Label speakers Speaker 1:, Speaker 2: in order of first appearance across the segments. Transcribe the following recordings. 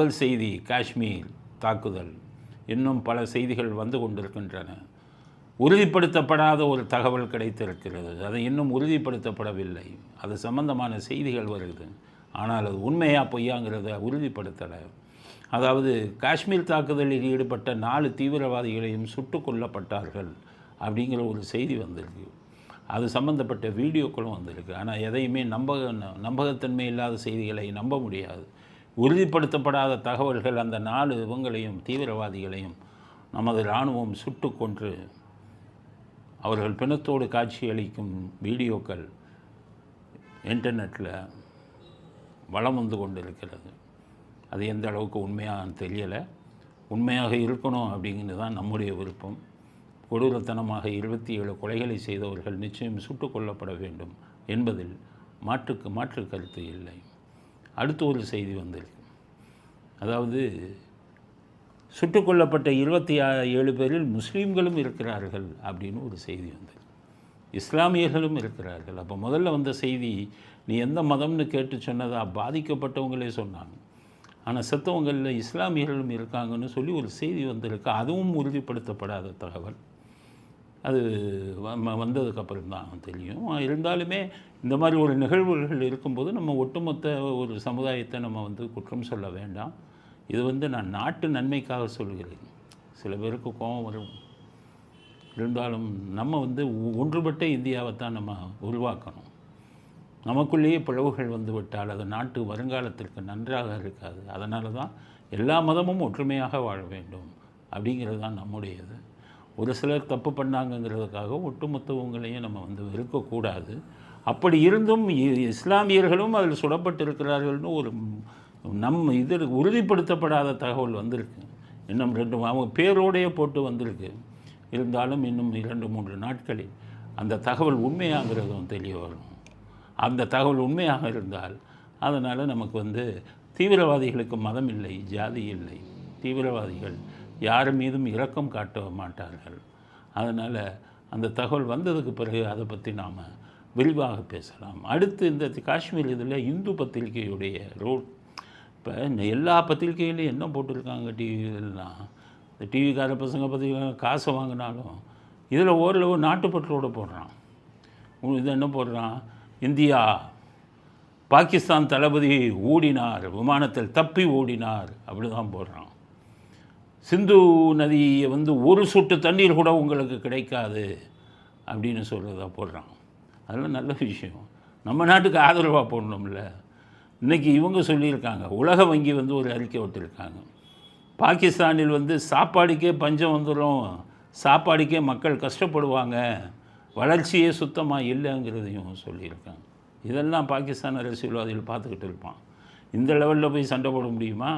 Speaker 1: முதல் செய்தி காஷ்மீர் தாக்குதல். இன்னும் பல செய்திகள் வந்து கொண்டிருக்கின்றன. உறுதிப்படுத்தப்படாத ஒரு தகவல் கிடைத்திருக்கிறது. அது இன்னும் உறுதிப்படுத்தப்படவில்லை. அது சம்பந்தமான செய்திகள் வருது. ஆனால் அது உண்மையாக பொய்யாங்கிறத உறுதிப்படுத்தலை. அதாவது காஷ்மீர் தாக்குதலில் ஈடுபட்ட நாலு தீவிரவாதிகளையும் சுட்டு கொல்லப்பட்டார்கள் அப்படிங்கிற ஒரு செய்தி வந்திருக்கு. அது சம்பந்தப்பட்ட வீடியோக்களும் வந்திருக்கு. ஆனால் எதையுமே நம்பக நம்பகத்தன்மை இல்லாத செய்திகளை நம்ப முடியாது. உறுதிப்படுத்தப்படாத தகவல்கள் அந்த நாலு இவங்களையும் தீவிரவாதிகளையும் நமது இராணுவம் சுட்டு கொன்று அவர்கள் பிணத்தோடு காட்சியளிக்கும் வீடியோக்கள் இன்டர்நெட்டில் வளம் வந்து கொண்டிருக்கிறது. அது எந்த அளவுக்கு உண்மையாக தெரியலை. உண்மையாக இருக்கணும் அப்படிங்கிறது தான் நம்முடைய விருப்பம். கொடூரத்தனமாக இருபத்தி ஏழு கொலைகளை செய்தவர்கள் நிச்சயம் சுட்டுக் கொல்லப்பட வேண்டும் என்பதில் மாற்றுக்கு மாற்று கருத்து இல்லை. அடுத்து ஒரு செய்தி வந்திருக்கு அதாவது சுட்டுக் கொல்லப்பட்ட இருபத்தி ஏழு பேரில் முஸ்லீம்களும் இருக்கிறார்கள் அப்படின்னு ஒரு செய்தி வந்தது. இஸ்லாமியர்களும் இருக்கிறார்கள். அப்போ முதல்ல வந்த செய்தி நீ எந்த மதம்னு கேட்டு சொன்னதா? பாதிக்கப்பட்டவங்களே சொன்னாங்க. ஆனால் செத்தவங்களில் இஸ்லாமியர்களும் இருக்காங்கன்னு சொல்லி ஒரு செய்தி வந்திருக்கு. அதுவும் உறுதிப்படுத்தப்படாத தகவல். அது வ- வந்ததுக்கப்புறம் தான் தெரியும். இருந்தாலுமே இந்த மாதிரி ஒரு நிகழ்வுகள் இருக்கும்போது நம்ம ஒட்டுமொத்த ஒரு சமுதாயத்தை நம்ம வந்து குற்றம் சொல்ல வேண்டாம். இது வந்து நான் நாட்டு நன்மைக்காக சொல்கிறேன். சில பேருக்கு கோபம் வரும். இருந்தாலும் நம்ம வந்து ஒன்றுபட்ட இந்தியாவை தான் நம்ம உருவாக்கணும். நமக்குள்ளேயே பிளவுகள் வந்து விட்டால் அது நாட்டு வருங்காலத்திற்கு நன்றாக இருக்காது. அதனால தான் எல்லா மதமும் ஒற்றுமையாக வாழ வேண்டும். அப்படிங்கிறது தான் நம்முடையது. ஒரு சிலர் தப்பு பண்ணாங்கங்கிறதுக்காக ஒட்டுமொத்தவங்களையும் நம்ம வந்து வெறுக்கக்கூடாது. அப்படி இருந்தும் இ- இஸ்லாமியர்களும் அதில் சுடப்பட்டிருக்கிறார்கள்னு ஒரு நம் இது உறுதிப்படுத்தப்படாத தகவல் வந்திருக்கு. இன்னும் ரெண்டு அவங்க பேரோடையே போட்டு வந்திருக்கு. இருந்தாலும் இன்னும் இரண்டு மூன்று நாட்களில் அந்த தகவல் உண்மையாகிறதும் தெரிய வரும். அந்த தகவல் உண்மையாக இருந்தால் அதனால் நமக்கு வந்து தீவிரவாதிகளுக்கு மதம் இல்லை ஜாதி இல்லை. தீவிரவாதிகள் யார் மீதும் இரக்கம் காட்ட மாட்டார்கள். அதனால் அந்த தகவல் வந்ததுக்கு பிறகு அதை பற்றி நாம் விரிவாக பேசலாம். அடுத்து இந்த காஷ்மீர் இதில் இந்து பத்திரிகையுடைய ரோல். இப்போ இந்த எல்லா பத்திரிகையிலையும் என்ன போட்டிருக்காங்க டிவிலாம் இந்த டிவிக்கார பசங்க பத்திரிக்கை காசை வாங்கினாலும் இதில் ஓரளவு நாட்டுப்பற்றோடு போடுறான். இது என்ன போடுறான்? இந்தியா பாகிஸ்தான் தளபதி ஓடினார் விமானத்தில் தப்பி ஓடினார் அப்படி தான் போடுறான். சிந்து நதியை வந்து ஒரு சொட்டு தண்ணீர் கூட உங்களுக்கு கிடைக்காது அப்படின்னு சொல்கிறதா போடுறான். அதெல்லாம் நல்ல விஷயம். நம்ம நாட்டுக்கு ஆதரவாக போடணும்ல. இன்றைக்கி இவங்க சொல்லியிருக்காங்க. உலக வங்கி வந்து ஒரு அறிக்கை விட்டுருக்காங்க பாகிஸ்தானில் வந்து சாப்பாடுக்கே பஞ்சம் வந்துடும் சாப்பாடுக்கே மக்கள் கஷ்டப்படுவாங்க. வளர்ச்சியே சுத்தமாக இல்லைங்கிறதையும் சொல்லியிருக்காங்க. இதெல்லாம் பாகிஸ்தான் அரசியல்வாதிகள் பார்த்துக்கிட்டு இருப்பான். இந்த லெவலில் போய் சண்டை போட முடியுமா?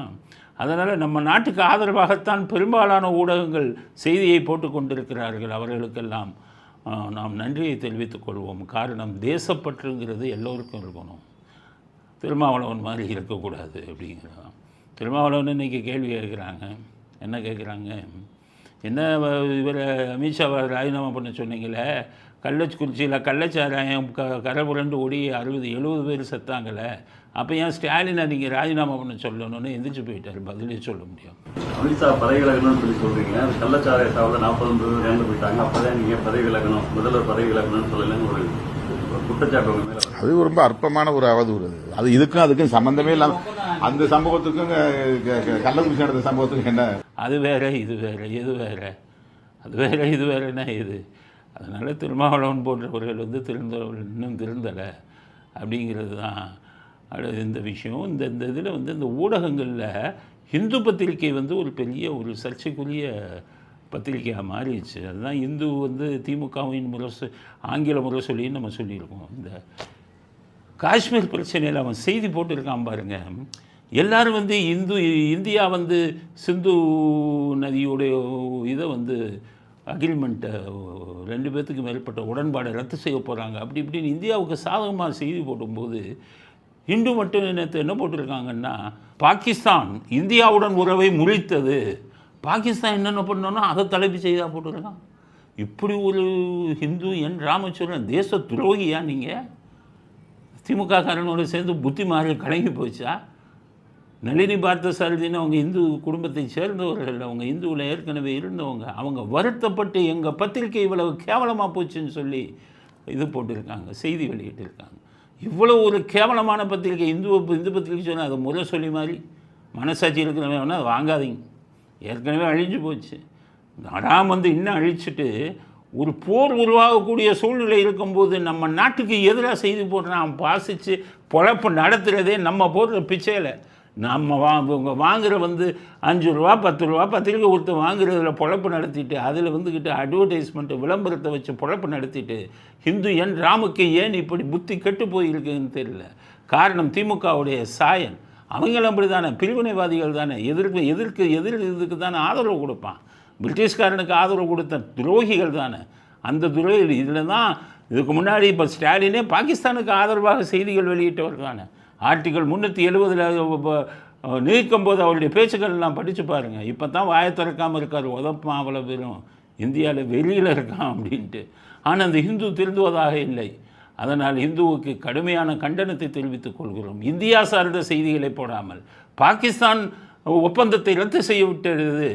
Speaker 1: அதனால் நம்ம நாட்டுக்கு ஆதரவாகத்தான் பெரும்பாலான ஊடகங்கள் செய்தியை போட்டு கொண்டிருக்கிறார்கள் அவர்களுக்கெல்லாம். நாம் நன்றியை தெரிவித்துக் கொள்வோம். காரணம் தேசப்பற்றுங்கிறது எல்லோருக்கும் இருக்கணும். திருமாவளவன் மாதிரி இருக்கக்கூடாது அப்படிங்கிறதான். திருமாவளவன் இன்னைக்கு கேள்வி கேட்குறாங்க. என்ன கேட்குறாங்க? என்ன இவர் அமித்ஷாவை ராஜினாமா பண்ண சொன்னீங்களே கள்ளக்குறிச்சியில் கள்ளச்சாராயம் க கரை புரண்டு ஓடி அறுபது எழுபது பேர் செத்தாங்களே அப்போ ஏன் ஸ்டாலினை நீங்கள் ராஜினாமா பண்ண சொல்லணும்னு எந்திரிச்சு போயிட்டார். பதிலே சொல்ல முடியும்
Speaker 2: அமித்ஷா பதவி விலகணும்னு சொல்லி சொல்றீங்க. அது கள்ளச்சாராய சாவில் நாற்பது பேர் இறந்து போயிட்டாங்க. அப்பதான் நீங்க பதவி விலகணும் முதல்வர் பதவி விலகணும்னு சொல்லலன்னு ஒரு.
Speaker 3: அது ரொம்ப அற்பமான ஒரு அவதூறு. அது அது இதுக்கும் அதுக்கும் சம்பந்தமே இல்லாம அந்த சம்பவத்துக்கும் கள்ளக்குறிச்சி நடந்த சம்பவத்துக்கும் என்ன?
Speaker 1: அது வேற இது வேற எது வேற? அது வேற இது வேறன்னா இது? அதனால் திருமாவளவன் போன்றவர்கள் வந்து திருந்தவர்கள் இன்னும் திருந்தலை. அப்படிங்கிறது தான் இந்த விஷயம் இந்த இந்த இதில் வந்து இந்த ஊடகங்களில் இந்து பத்திரிகை வந்து ஒரு பெரிய ஒரு சர்ச்சைக்குரிய பத்திரிகையாக மாறிடுச்சு. அதுதான் இந்து வந்து திமுகவின் முரசு ஆங்கில முரசொலின்னு நம்ம சொல்லியிருக்கோம். இந்த காஷ்மீர் பிரச்சனையில் அவன் செய்தி போட்டிருக்கான் பாருங்க. எல்லாரும் வந்து இந்து இந்தியா வந்து சிந்து நதியுடைய இதை வந்து அக்ரிமெண்ட்டை ரெண்டு பேர்த்துக்கு மேற்பட்ட உடன்பாடை ரத்து செய்ய போகிறாங்க அப்படி இப்படின்னு இந்தியாவுக்கு சாதகமாக செய்தி போடும்போது இந்து மட்டும் நேற்று என்ன போட்டிருக்காங்கன்னா பாகிஸ்தான் இந்தியாவுடன் உறவை முறித்தது. பாகிஸ்தான் என்னென்ன பண்ணோன்னா அதை தலைப்பு செய்தியாக போட்டிருக்கான். இப்படி ஒரு ஹிந்து என் ராமச்சந்திரன் தேச துரோகியா நீங்கள் திமுக காரனோட சேர்ந்து புத்தி மாறி கலங்கி போச்சா? நளினி பார்த்தசாரதின்னு அவங்க இந்து குடும்பத்தை சேர்ந்தவர்கள் அவங்க இந்துவில் ஏற்கனவே இருந்தவங்க. அவங்க வருத்தப்பட்டு எங்கள் பத்திரிக்கை இவ்வளவு கேவலமாக போச்சுன்னு சொல்லி இது போட்டிருக்காங்க செய்தி வெளியிட்டிருக்காங்க. இவ்வளோ ஒரு கேவலமான பத்திரிக்கை இந்து இந்து பத்திரிக்கை சொன்னால் அது முறை சொல்லி மாதிரி மனசாட்சி இருக்கிறவன் வேணால் அதை வாங்காதீங்க. ஏற்கனவே அழிஞ்சு போச்சு. ராம் வந்து இன்னும் அழிச்சிட்டு ஒரு போர் உருவாகக்கூடிய சூழ்நிலை இருக்கும்போது நம்ம நாட்டுக்கு எதிராக செய்தி போடுறான் பாசித்து பொழப்பு நடத்துகிறதே நம்ம போடுற பிச்சையில் நம்ம வா இவங்க வாங்குற வந்து அஞ்சு ரூபா பத்து ரூபா பத்திரிக்கை கொடுத்து வாங்குறதுல பொழப்பு நடத்திட்டு அதில் வந்துக்கிட்டு அட்வர்டைஸ்மெண்ட்டு விளம்பரத்தை வச்சு பொழப்பு நடத்திட்டு ஹிந்து என் ராமுக்கு ஏன் இப்படி புத்தி கெட்டு போயிருக்குன்னு தெரியல. காரணம் திமுகவுடைய சாயன். அவங்களும் அப்படி தானே பிரிவினைவாதிகள் தானே. எதிர்க்கு எதிர்க்கு எதிர் இதுக்கு தானே ஆதரவு கொடுப்பான். பிரிட்டிஷ்காரனுக்கு ஆதரவு கொடுத்த துரோகிகள் தானே. அந்த துரோகிகள் இதில் தான் இதுக்கு முன்னாடி இப்போ ஸ்டாலினே பாகிஸ்தானுக்கு ஆதரவாக செய்திகள் வெளியிட்டவர் தானே. ஆர்டிக்கல் முந்நூற்றி எழுபதில் நீக்கும் போது அவருடைய பேச்சுக்கள் எல்லாம் படித்து பாருங்கள் இப்போ தான் வாயை திறக்காமல் இருக்கார். உதப்பான் அவ்வளோ பேரும். இந்தியாவில் வெளியில் இருக்கான் அப்படின்ட்டு. ஆனால் அந்த ஹிந்து திருந்துவதாக இல்லை. அதனால் இந்துவுக்கு கடுமையான கண்டனத்தை தெரிவித்துக் கொள்கிறோம். இந்தியா சார்ந்த செய்திகளை போடாமல். பாகிஸ்தான் ஒப்பந்தத்தை ரத்து செய்ய விட்டது.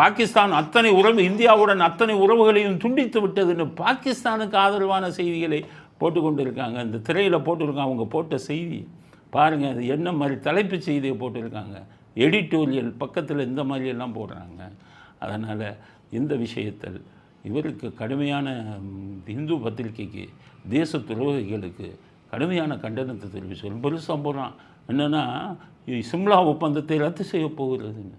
Speaker 1: பாகிஸ்தான் அத்தனை உறவு இந்தியாவுடன் அத்தனை உறவுகளையும் துண்டித்து விட்டதுன்னு பாகிஸ்தானுக்கு ஆதரவான செய்திகளை போட்டுக்கொண்டிருக்காங்க இந்த திரையில் போட்டிருக்காங்க. அவங்க போட்ட செய்தி. பாருங்கள் அது என்ன மாதிரி தலைப்பு செய்தியை போட்டிருக்காங்க. எடிட்டோரியல் பக்கத்தில் இந்த மாதிரி எல்லாம் போடுறாங்க. அதனால் இந்த விஷயத்தில் இவருக்கு கடுமையான இந்து பத்திரிகைக்கு தேச துரோகிகளுக்கு கடுமையான கண்டனத்தை தெரிவிச்சு பெருசாக போகிறான் என்னென்னா சிம்லா ஒப்பந்தத்தை ரத்து செய்ய போகிறதுன்னு.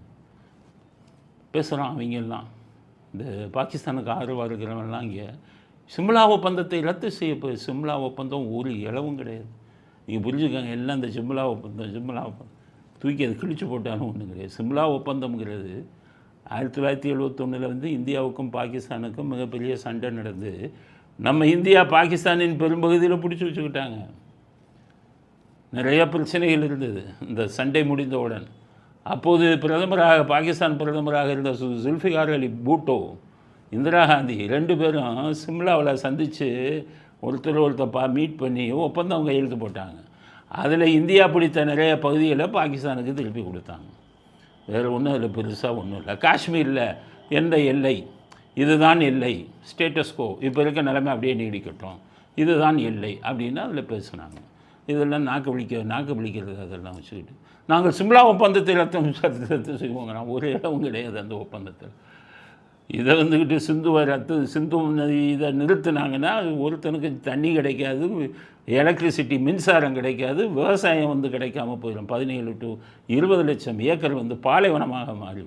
Speaker 1: பேசுகிறான் அவங்க எல்லாம். இந்த பாகிஸ்தானுக்கு ஆதரவாக இருக்கிறவங்கலாம் இங்கே சிம்லா ஒப்பந்தத்தை ரத்து செய்ய போ சிம்லா ஒப்பந்தம் ஒரு இளவும் கிடையாது. நீங்கள் புரிஞ்சுக்கோங்க எல்லாம் இந்த சிம்லா ஒப்பந்தம் சிம்லா ஒப்பந்தம் தூக்கி அது கிழிச்சு போட்டாலும் ஒன்றும் கிடையாது. சிம்லா ஒப்பந்தம்ங்கிறது ஆயிரத்தி தொள்ளாயிரத்தி எழுபத்தொன்னில் வந்து இந்தியாவுக்கும் பாகிஸ்தானுக்கும் மிகப்பெரிய சண்டை நடந்து நம்ம இந்தியா பாகிஸ்தானின் பெரும்பகுதியில் பிடிச்சி வச்சுக்கிட்டாங்க. நிறைய பிரச்சனைகள் இருந்தது. இந்த சண்டை முடிந்தவுடன் அப்போது பிரதமராக பாகிஸ்தான் பிரதமராக இருந்த சு- ஜுல்ஃபிகார் அலி பூட்டோ இந்திரா காந்தி ரெண்டு பேரும் சிம்லாவில் சந்தித்து ஒருத்தர் ஒருத்தர் பா மீட் பண்ணி ஒப்பந்தம் கையெழுத்து போட்டாங்க. அதில் இந்தியா பிடித்த நிறைய பகுதிகளை பாகிஸ்தானுக்கு திருப்பி கொடுத்தாங்க. வேறு ஒன்றும் அதில் பெருசாக ஒன்றும் இல்லை. காஷ்மீரில் எந்த எல்லை? இதுதான் எல்லை. ஸ்டேட்டஸ்கோ இப்போ இருக்க நிலைமை அப்படியே நீடிக்கட்டும். இதுதான் எல்லை அப்படின்னு அதில் பேசுனாங்க. இதெல்லாம் நாக்கு பிடிக்க நாக்கு பிடிக்கிறது அதெல்லாம் வச்சுக்கிட்டு. நாங்கள் சிம்லா ஒப்பந்தத்தில் ரத்தம் ரத்து செய்வோங்க. நான் ஒரு இடமும் கிடையாது அந்த ஒப்பந்தத்தில். இதை வந்துக்கிட்டு சிந்துவை ரத்து சிந்து நதி இதை நிறுத்தினாங்கன்னா ஒருத்தனுக்கு தண்ணி கிடைக்காது எலக்ட்ரிசிட்டி மின்சாரம் கிடைக்காது விவசாயம் வந்து கிடைக்காம போயிடும். பதினேழு டு இருபது லட்சம் ஏக்கர் வந்து பாலைவனமாக மாறி